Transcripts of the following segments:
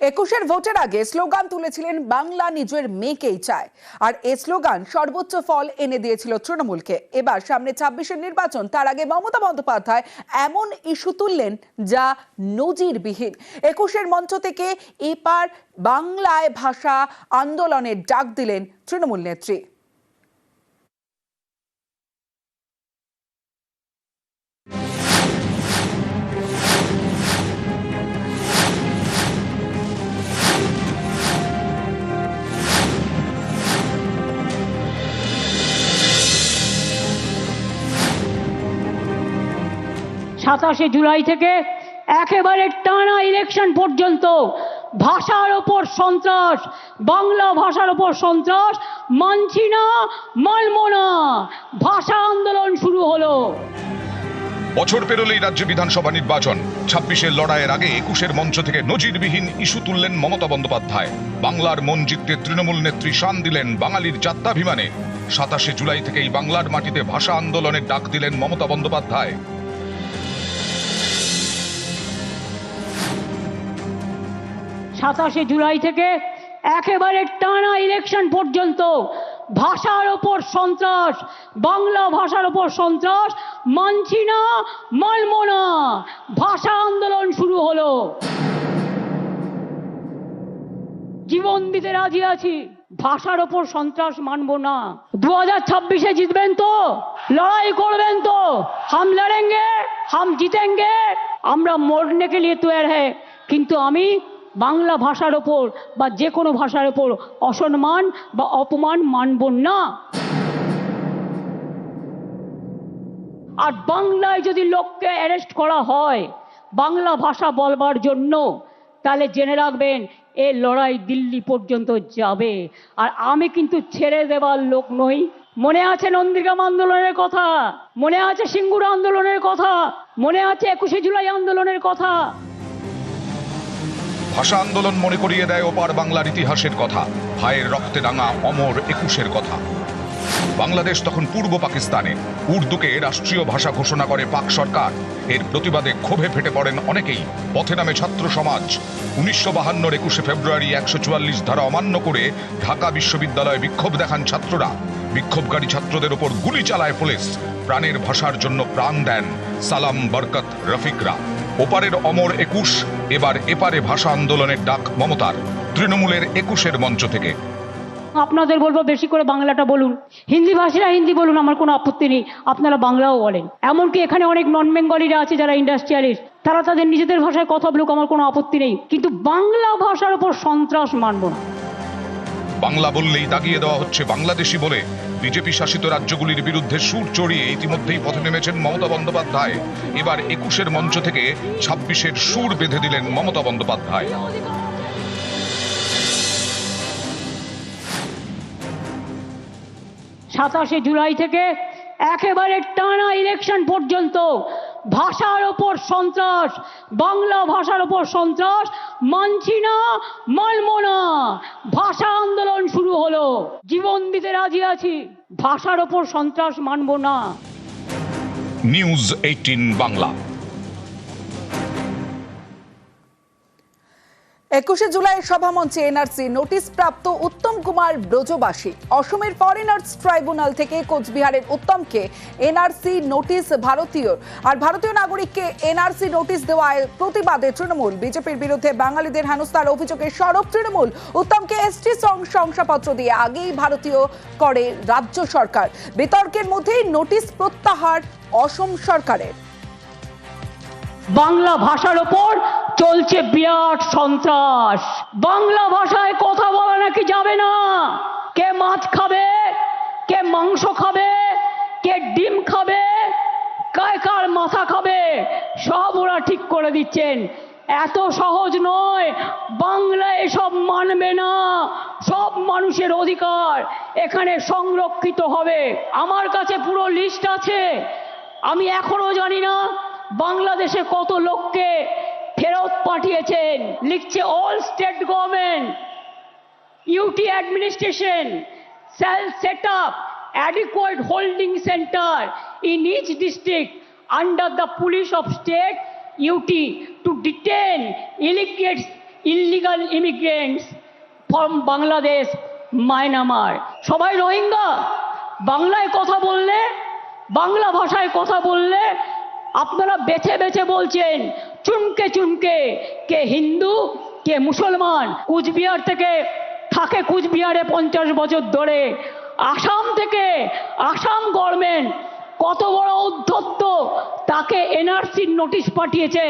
একুশের ভোটের আগে স্লোগান তুলেছিলেন বাংলা নিজের মেয়েকেই চায়। আর এ স্লোগান সর্বোচ্চ ফল এনে দিয়েছিল তৃণমূলকে। এবার সামনে ছাব্বিশের নির্বাচন, তার আগে মমতা বন্দ্যোপাধ্যায় এমন ইস্যু তুললেন যা নজিরবিহীন। একুশের মঞ্চ থেকে এপার বাংলায় ভাষা আন্দোলনের ডাক দিলেন তৃণমূল নেত্রী। সাতাশে জুলাই থেকে একেবারে টানা ইলেকশন পর্যন্ত ভাষার ওপর সন্ত্রাস, বাংলা ভাষার ওপর সন্ত্রাস মানছি না মানব না ভাষা আন্দোলন শুরু হলো। বছর পেরোলেই রাজ্য বিধানসভা নির্বাচন। ছাব্বিশের লড়াইয়ের আগে একুশের মঞ্চ থেকে নজিরবিহীন ইস্যু তুললেন মমতা বন্দ্যোপাধ্যায়। বাংলার মন জিততে তৃণমূল নেত্রী শান দিলেন বাঙালির যাত্রাভিমানে সাতাশে জুলাই থেকেই বাংলার মাটিতে ভাষা আন্দোলনের ডাক দিলেন মমতা বন্দ্যোপাধ্যায়। সাতাশে জুলাই থেকে একেবারে টানা ইলেকশন পর্যন্ত ভাষার ওপর সন্ত্রাস, বাংলা ভাষার ওপর সন্ত্রাস, মানছি না, মানব না, ভাষা আন্দোলন শুরু হলো। জীবন দিতে রাজি আছি, ভাষার ওপর সন্ত্রাস মানবো না। দু হাজার ছাব্বিশে জিতবেন তো, লড়াই করবেন তো, হাম লড়েঙ্গে, হাম জিতেঙ্গে, আমরা মরনে কে লিয়ে তৈয়ার হ্যাঁ কিন্তু আমি বাংলা ভাষার ওপর বা যে কোনো ভাষার ওপর অসম্মান বা অপমান মানব না। আর বাংলায় যদি লোককে অ্যারেস্ট করা হয় বাংলা ভাষা বলবার জন্য, তাহলে জেনে রাখবেন এ লড়াই দিল্লি পর্যন্ত যাবে। আর আমি কিন্তু ছেড়ে দেবার লোক নই। মনে আছে নন্দীগ্রাম আন্দোলনের কথা? মনে আছে সিঙ্গুর আন্দোলনের কথা? মনে আছে একুশে জুলাই আন্দোলনের কথা? ভাষা আন্দোলন মনে করিয়ে দেয় ওপার বাংলার ইতিহাসের কথা। ভাইয়ের রক্তে রাঙা অমর একুশের কথা। বাংলাদেশ তখন পূর্ব পাকিস্তানে। উর্দুকে রাষ্ট্রীয় ভাষা ঘোষণা করে পাক সরকার। এর প্রতিবাদে ক্ষোভে ফেটে পড়েন অনেকেই। পথে নামে ছাত্র সমাজ। উনিশশো বাহান্নর একুশে ফেব্রুয়ারি একশো চুয়াল্লিশ ধারা অমান্য করে ঢাকা বিশ্ববিদ্যালয়ে বিক্ষোভ দেখান ছাত্ররা। বিক্ষোভকারী ছাত্রদের ওপর গুলি চালায় পুলিশ। প্রাণের ভাষার জন্য প্রাণ দেন সালাম বরকত রফিকরা। ওপারের অমর একুশ এবার এপারে ভাষা আন্দোলনের ডাক মমতার তৃণমূলের একুশের মঞ্চ থেকে। আপনাদের বলব বেশি করে বাংলাটা বলুন। হিন্দি ভাষীরা হিন্দি বলুন আমার কোনো আপত্তি নেই। আপনারা বাংলাও বলেন। এমনকি এখানে অনেক নন বেঙ্গলিরা আছে যারা ইন্ডাস্ট্রিয়ালিস্ট তারা তাদের নিজেদের ভাষায় কথা বলুক আমার কোনো আপত্তি নেই। কিন্তু বাংলা ভাষার উপর সন্ত্রাস মানব না। বাংলা বললেই দাগিয়ে দেওয়া হচ্ছে বাংলাদেশি বলে। বিজেপি শাসিত রাজ্যগুলির বিরুদ্ধে সুর চড়িয়ে ইতিমধ্যেই পথে নেমেছেন মমতা বন্দ্যোপাধ্যায়। এবার একুশের মঞ্চ থেকে ছাব্বিশের সুর বেঁধে দিলেন মমতা বন্দ্যোপাধ্যায়। সাতাশে জুলাই থেকে একেবারে টানা ইলেকশন পর্যন্ত ভাষার ওপর সন্ত্রাস, বাংলা ভাষার ওপর সন্ত্রাস, মানছি না, মানব না। ভাষা আন্দোলন শুরু হলো। জীবন দিতে রাজি আছি, ভাষার ওপর সন্ত্রাস মানব না। News eighteen Bangla. একুশে জুলাই সভামঞ্চে এনআরসি নোটিশ প্রাপ্ত উত্তম কুমার ব্রজবাসী। অসমের ফরেনার্স ট্রাইব্যুনাল থেকে কোচবিহারের উত্তমকে এনআরসি নোটিশ ভারতীয় আর ভারতীয় নাগরিককে এনআরসি নোটিশ দেওয়ায় প্রতিবাদে তৃণমূল। বিজেপির বিরুদ্ধে বাঙালিদের হেনস্থার অভিযোগে সরব তৃণমূল। উত্তমকে এসটি শংসাপত্র দিয়ে আগেই ভারতীয় করে রাজ্য সরকার। বিতর্কের মধ্যেই নোটিশ প্রত্যাহার অসম সরকারের। বাংলা ভাষার ওপর চলছে বিরাট সন্ত্রাস। বাংলা ভাষায় কথা বলা নাকি যাবে না? কে মাছ খাবে? কে মাংস খাবে? কে ডিম খাবে? কার মাথা খাবে? সব ওরা ঠিক করে দিচ্ছেন। এত সহজ নয়, বাংলা এসব মানবে না। সব মানুষের অধিকার এখানে সংরক্ষিত হবে। আমার কাছে পুরো লিস্ট আছে। আমি এখনও জানি না বাংলাদেশে কত লোককে ফেরত পাঠিয়েছেন? লিখছে all state government UT administration cell set up adequate holding centre in each district under the police of state UT to detain illegal illegal immigrants from Bangladesh Myanmar সবাই রোহিঙ্গা? বাংলায় কথা বললে? বাংলা ভাষায় কথা বললে? আপনারা বেছে বেছে বলছেন চুনকে চুনকে কে হিন্দু, কে মুসলমান, কুচবিহার থেকে থাকে কুচবিহারে পঞ্চাশ বছর ধরে। আসাম থেকে আসাম গভর্নমেন্ট কত বড় উদ্ধত্ত, তাকে এনআরসির নোটিশ পাঠিয়েছে।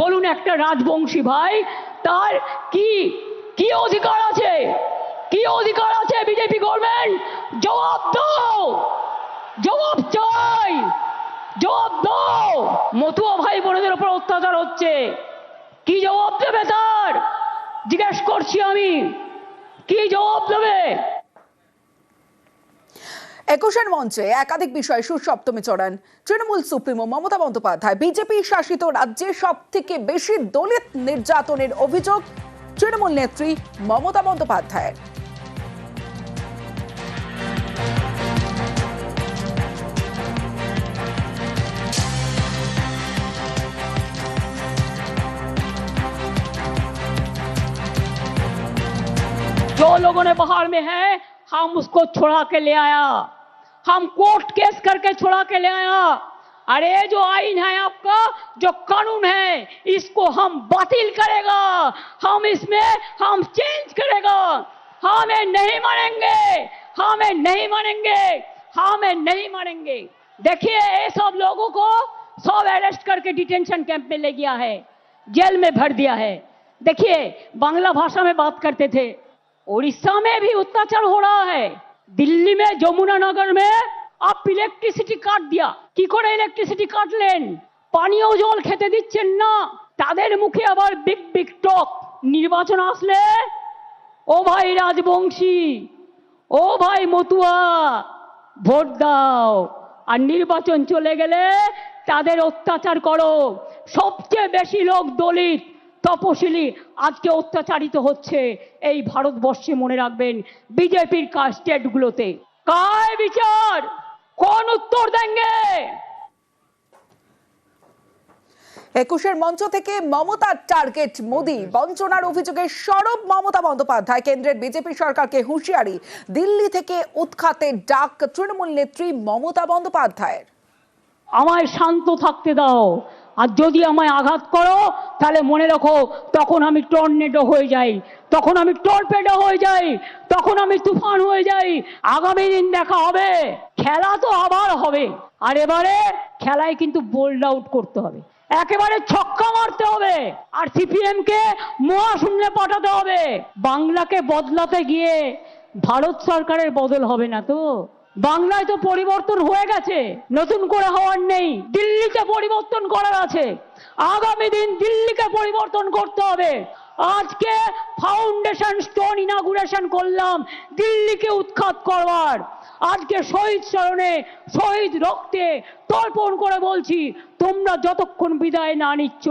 বলুন একটা রাজবংশী ভাই, তার কি কি অধিকার আছে? কি অধিকার আছে বিজেপি গভর্নমেন্ট জবাব দাও, জবাব চাই। জবাব দাও। মতুয়া ভাই বোনেদের উপর অত্যাচার হচ্ছে। কি জবাব দেবে তার? জিজ্ঞেস করছি আমি। কি জবাব দেবে? একুশের মঞ্চে একাধিক বিষয়ে সুসপ্তমী চড়ান। তৃণমূল সুপ্রিমো মমতা বন্দ্যোপাধ্যায়, বিজেপি শাসিত রাজ্যে সব থেকে বেশি দলিত নির্যাতনের অভিযোগ তৃণমূল নেত্রী মমতা বন্দ্যোপাধ্যায়ের। लोगों ने बाहर में है, हम उसको छुड़ा के ले आया। हम कोर्ट केस करके छुड़ा के ले आया। अरे, जो आइन है आपका, जो कानून है, इसको हम बातिल करेगा। हम इसमें, हम चेंज करेगा। हमें नहीं मानेंगे, हमें नहीं मानेंगे, हमें नहीं मानेंगे। देखिए, ये सब लोगों को सब अरेस्ट करके डिटेंशन कैंप में ले गया है, जेल में भर दिया है। देखिए, बांग्ला भाषा में बात करते थे। उड़ीसा में भी अत्याचार हो रहा है दिल्ली में যমুনা নগর में आप ইলেকট্রিসিটি কাট দিয়া কি করে ইলেকট্রিসিটি কাটলেন পানীয় জল খেতে দিচ্ছেন না তাদের মুখে আবার বিগ বিগ টক নির্বাচন আসলে ও ভাই রাজবংশী ও ভাই মতুয়া ভোট দাও আর নির্বাচন চলে গেলে তাদের অত্যাচার করো সবচেয়ে বেশি লোক দলিত তপশিলি আজকে অত্যাচারিত হচ্ছে। এই ভারতবর্ষে মনে রাখবেন বিজেপির কাজ স্টেটগুলোতে কায় বিচার? কোন উত্তর দেঙ্গে একুশের মঞ্চ থেকে মমতার টার্গেট মোদি। বঞ্চনার অভিযোগে সরব মমতা বন্দ্যোপাধ্যায় কেন্দ্রের বিজেপি সরকারকে হুঁশিয়ারি। দিল্লি থেকে উৎখাতের ডাক তৃণমূল নেত্রী মমতা বন্দ্যোপাধ্যায়ের। আমায় শান্ত থাকতে দাও। আর যদি আমায় আঘাত করো, তাহলে মনে রাখো, তখন আমি টর্নেডো হয়ে যাই, তখন আমি টর্পেডো হয়ে যাই, তখন আমি তুফান হয়ে যাই, আগামী দিন দেখা হবে, খেলা তো আবার হবে। আর এবারে খেলায় কিন্তু বোল্ড আউট করতে হবে। একেবারে ছক্কা মারতে হবে, আর সিপিএম কে মহাশূন্যে পাঠাতে হবে। বাংলাকে বদলাতে গিয়ে ভারত সরকারের বদল হবে না তো? বাংলায় তো পরিবর্তন হয়ে গেছে, নতুন করে হওয়ার নেই, দিল্লিতে পরিবর্তন করার আছে। আগামী দিন দিল্লিকে পরিবর্তন করতে হবে। আজকে ফাউন্ডেশন স্টোন ইনাগুরেশন করলাম, দিল্লিকে উৎখাত করবার। আজকে শহীদ স্মরণে শহীদ রক্তে তর্পণ করে বলছি, তোমরা যতক্ষণ বিদায় না নিচ্ছ,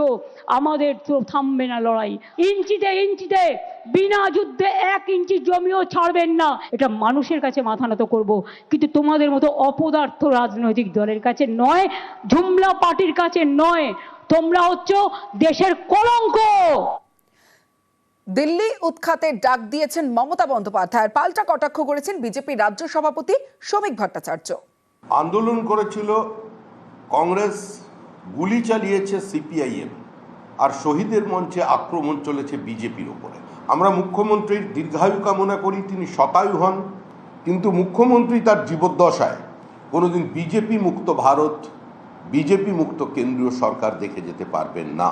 আমাদের তো থামবে না লড়াই। ইঞ্চিতে ইঞ্চিতে, বিনা যুদ্ধে এক ইঞ্চি জমিও ছাড়বেন না। এটা মানুষের কাছে মাথা নত করব। কিন্তু তোমাদের মতো অপদার্থ রাজনৈতিক দলের কাছে নয় ঝুমলা পার্টির কাছে নয়। তোমরা হচ্ছ দেশের কলঙ্ক! দিল্লি উৎখাতের ডাক দিয়েছেন মমতা বন্দ্যোপাধ্যায়। পাল্টা কটাক্ষ করেছেন বিজেপি রাজ্য সভাপতি শ্রমিক ভট্টাচার্য। আন্দোলন করেছিল কংগ্রেস, গুলি চালিয়েছে সিপিআইএম, আর শহীদের মঞ্চে আক্রমণ চলেছে বিজেপির ওপরে। আমরা মুখ্যমন্ত্রীর দীর্ঘায়ু কামনা করি, তিনি শতায়ু হন, কিন্তু মুখ্যমন্ত্রী তার জীবদ্দশায় কোনোদিন বিজেপি মুক্ত ভারত, বিজেপি মুক্ত কেন্দ্রীয় সরকার দেখে যেতে পারবেন না।